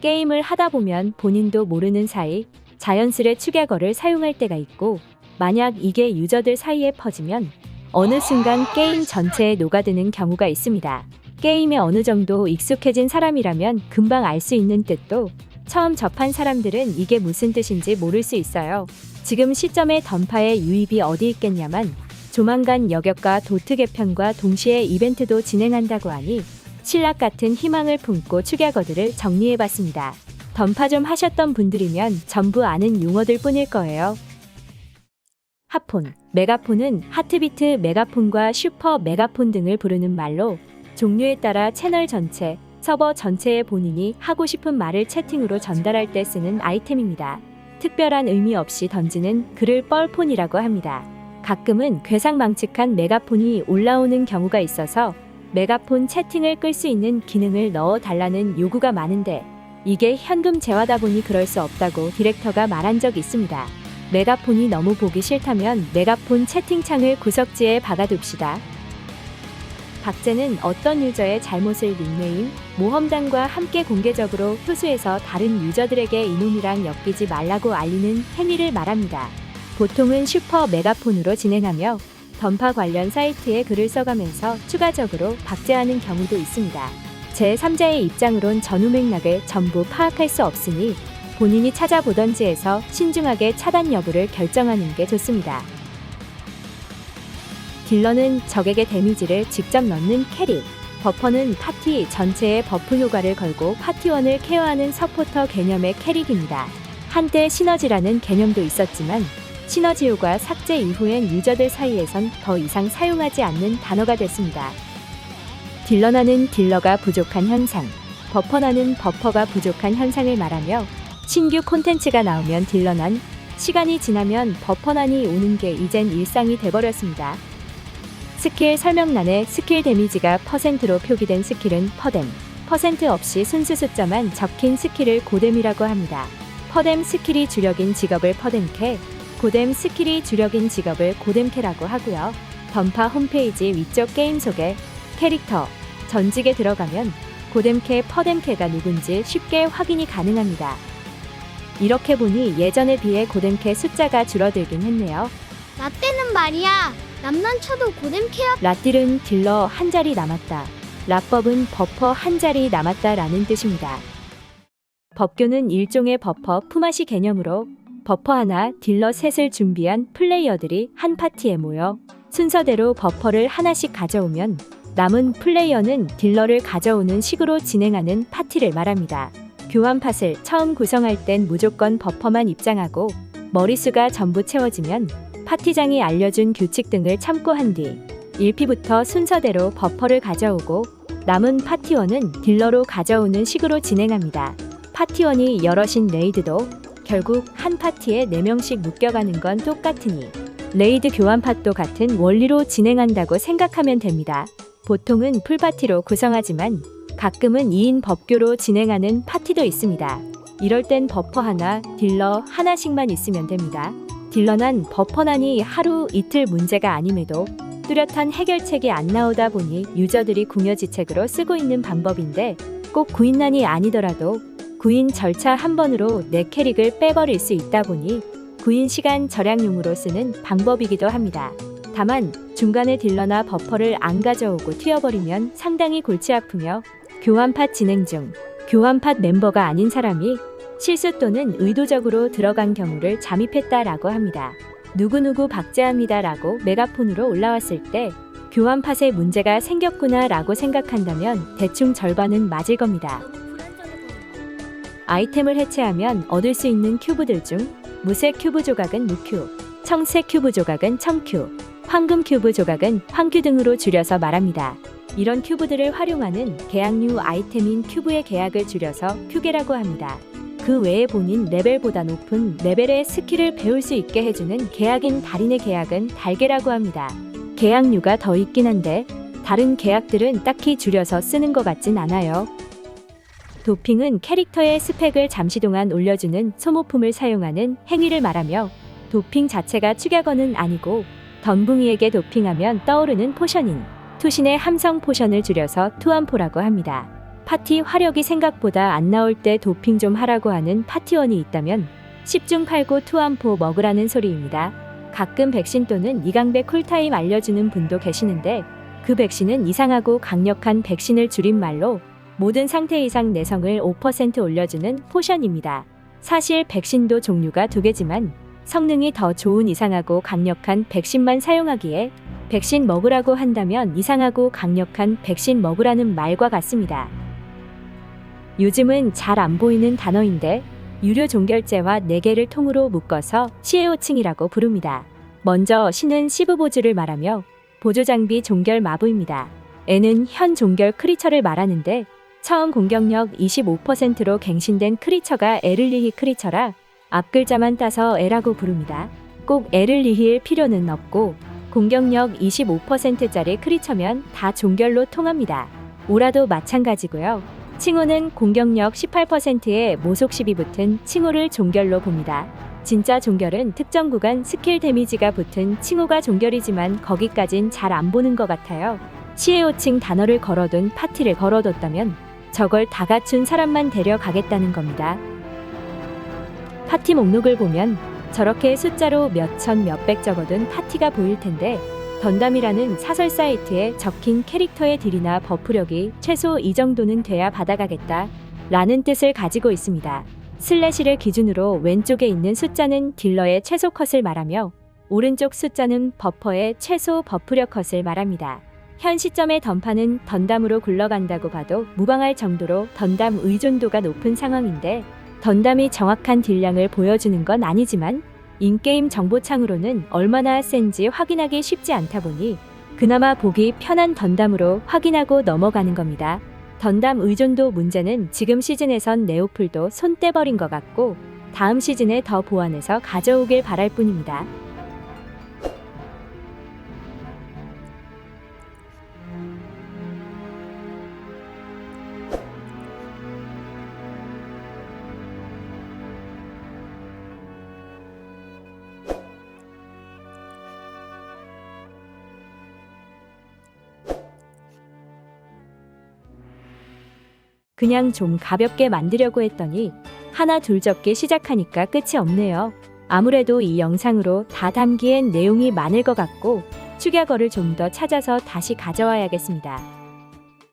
게임을 하다 보면 본인도 모르는 사이 자연스레 축약어를 사용할 때가 있고 만약 이게 유저들 사이에 퍼지면 어느 순간 게임 전체에 녹아드는 경우가 있습니다. 게임에 어느 정도 익숙해진 사람이라면 금방 알 수 있는 뜻도 처음 접한 사람들은 이게 무슨 뜻인지 모를 수 있어요. 지금 시점에 던파의 유입이 어디 있겠냐만 조만간 여격과 도트 개편과 동시에 이벤트도 진행한다고 하니 신락 같은 희망을 품고 축약어들을 정리해봤습니다. 던파 좀 하셨던 분들이면 전부 아는 용어들 뿐일 거예요. 하폰, 메가폰은 하트비트 메가폰과 슈퍼 메가폰 등을 부르는 말로 종류에 따라 채널 전체, 서버 전체에 본인이 하고 싶은 말을 채팅으로 전달할 때 쓰는 아이템입니다. 특별한 의미 없이 던지는 글을 뻘폰이라고 합니다. 가끔은 괴상망측한 메가폰이 올라오는 경우가 있어서 메가폰 채팅을 끌 수 있는 기능을 넣어 달라는 요구가 많은데 이게 현금 재화다 보니 그럴 수 없다고 디렉터가 말한 적 있습니다. 메가폰이 너무 보기 싫다면 메가폰 채팅창을 구석지에 박아둡시다. 박제는 어떤 유저의 잘못을 닉네임, 모험장과 함께 공개적으로 효수에서 다른 유저들에게 이놈이랑 엮이지 말라고 알리는 행위를 말합니다. 보통은 슈퍼 메가폰으로 진행하며 던파 관련 사이트에 글을 써가면서 추가적으로 박제하는 경우도 있습니다. 제3자의 입장으론 전후 맥락을 전부 파악할 수 없으니 본인이 찾아보던지 해서 신중하게 차단 여부를 결정하는 게 좋습니다. 딜러는 적에게 데미지를 직접 넣는 캐릭, 버퍼는 파티 전체에 버프 효과를 걸고 파티원을 케어하는 서포터 개념의 캐릭입니다. 한때 시너지라는 개념도 있었지만 시너지 효과 삭제 이후엔 유저들 사이에선 더 이상 사용하지 않는 단어가 됐습니다. 딜러나는 딜러가 부족한 현상, 버퍼나는 버퍼가 부족한 현상을 말하며 신규 콘텐츠가 나오면 딜러난, 시간이 지나면 버퍼난이 오는 게 이젠 일상이 돼버렸습니다. 스킬 설명란에 스킬 데미지가 퍼센트로 표기된 스킬은 퍼뎀, 퍼센트 없이 순수 숫자만 적힌 스킬을 고뎀이라고 합니다. 퍼뎀 스킬이 주력인 직업을 퍼뎀캐, 고뎀 스킬이 주력인 직업을 고뎀캐라고 하고요. 던파 홈페이지 위쪽 게임 소개, 캐릭터, 전직에 들어가면 고뎀캐, 퍼뎀캐가 누군지 쉽게 확인이 가능합니다. 이렇게 보니 예전에 비해 고뎀캐 숫자가 줄어들긴 했네요. 나 때는 말이야. 남난 쳐도 고뎀 케어 라딜은 딜러 한 자리 남았다. 라법은 버퍼 한 자리 남았다라는 뜻입니다. 법규는 일종의 버퍼 품앗이 개념으로 버퍼 하나, 딜러 셋을 준비한 플레이어들이 한 파티에 모여 순서대로 버퍼를 하나씩 가져오면 남은 플레이어는 딜러를 가져오는 식으로 진행하는 파티를 말합니다. 교환 팟을 처음 구성할 땐 무조건 버퍼만 입장하고 머리수가 전부 채워지면 파티장이 알려준 규칙 등을 참고한 뒤 1피부터 순서대로 버퍼를 가져오고 남은 파티원은 딜러로 가져오는 식으로 진행합니다. 파티원이 여럿인 레이드도 결국 한 파티에 4명씩 묶여가는 건 똑같으니 레이드 교환 팟도 같은 원리로 진행한다고 생각하면 됩니다. 보통은 풀파티로 구성하지만 가끔은 2인 법교로 진행하는 파티도 있습니다. 이럴 땐 버퍼 하나, 딜러 하나씩만 있으면 됩니다. 딜러난 버퍼난이 하루 이틀 문제가 아님에도 뚜렷한 해결책이 안 나오다 보니 유저들이 궁여지책으로 쓰고 있는 방법인데 꼭 구인난이 아니더라도 구인 절차 한 번으로 내 캐릭을 빼버릴 수 있다 보니 구인 시간 절약용으로 쓰는 방법이기도 합니다. 다만 중간에 딜러나 버퍼를 안 가져오고 튀어버리면 상당히 골치 아프며 교환팟 진행 중 교환팟 멤버가 아닌 사람이 실수 또는 의도적으로 들어간 경우를 잠입했다라고 합니다. 누구누구 박제합니다라고 메가폰으로 올라왔을 때 교환 팟에 문제가 생겼구나라고 생각한다면 대충 절반은 맞을 겁니다. 아이템을 해체하면 얻을 수 있는 큐브들 중 무색 큐브 조각은 무큐, 청색 큐브 조각은 청큐, 황금 큐브 조각은 황큐 등으로 줄여서 말합니다. 이런 큐브들을 활용하는 계약류 아이템인 큐브의 계약을 줄여서 큐계라고 합니다. 그 외에 본인 레벨보다 높은 레벨의 스킬을 배울 수 있게 해주는 계약인 달인의 계약은 달계라고 합니다. 계약류가 더 있긴 한데 다른 계약들은 딱히 줄여서 쓰는 것 같진 않아요. 도핑은 캐릭터의 스펙을 잠시 동안 올려주는 소모품을 사용하는 행위를 말하며 도핑 자체가 축약어는 아니고 덤붕이에게 도핑하면 떠오르는 포션인 투신의 함성 포션을 줄여서 투함포라고 합니다. 파티 화력이 생각보다 안 나올 때 도핑 좀 하라고 하는 파티원이 있다면 10중 8구 투안포 먹으라는 소리입니다. 가끔 백신 또는 이강배 쿨타임 알려주는 분도 계시는데 그 백신은 이상하고 강력한 백신을 줄임말로 모든 상태 이상 내성을 5% 올려주는 포션입니다. 사실 백신도 종류가 두 개지만 성능이 더 좋은 이상하고 강력한 백신만 사용하기에 백신 먹으라고 한다면 이상하고 강력한 백신 먹으라는 말과 같습니다. 요즘은 잘 안 보이는 단어인데 유료 종결제와 4개를 통으로 묶어서 시에오층이라고 부릅니다. 먼저 신은 시브 보조를 말하며 보조 장비 종결 마부입니다. N은 현 종결 크리처를 말하는데 처음 공격력 25%로 갱신된 크리처가 에를리히 크리처라 앞 글자만 따서 L라고 부릅니다. 꼭 에를리히일 필요는 없고 공격력 25%짜리 크리처면 다 종결로 통합니다. 오라도 마찬가지고요. 칭호는 공격력 18%에 모속 10이 붙은 칭호를 종결로 봅니다. 진짜 종결은 특정 구간 스킬 데미지가 붙은 칭호가 종결이지만 거기까진 잘 안 보는 것 같아요. 시에오칭 단어를 걸어둔 파티를 걸어뒀다면 저걸 다 갖춘 사람만 데려가겠다는 겁니다. 파티 목록을 보면 저렇게 숫자로 몇천 몇백 적어둔 파티가 보일 텐데 던담이라는 사설 사이트에 적힌 캐릭터의 딜이나 버프력이 최소 이 정도는 돼야 받아가겠다 라는 뜻을 가지고 있습니다. 슬래시를 기준으로 왼쪽에 있는 숫자는 딜러의 최소 컷을 말하며 오른쪽 숫자는 버퍼의 최소 버프력 컷을 말합니다. 현 시점의 던파는 던담으로 굴러간다고 봐도 무방할 정도로 던담 의존도가 높은 상황인데 던담이 정확한 딜량을 보여주는 건 아니지만 인게임 정보창으로는 얼마나 센지 확인하기 쉽지 않다 보니 그나마 보기 편한 던담으로 확인하고 넘어가는 겁니다. 던담 의존도 문제는 지금 시즌에선 네오플도 손 떼버린 것 같고 다음 시즌에 더 보완해서 가져오길 바랄 뿐입니다. 그냥 좀 가볍게 만들려고 했더니 하나 둘 적게 시작하니까 끝이 없네요. 아무래도 이 영상으로 다 담기엔 내용이 많을 것 같고 축약어를 좀 더 찾아서 다시 가져와야겠습니다.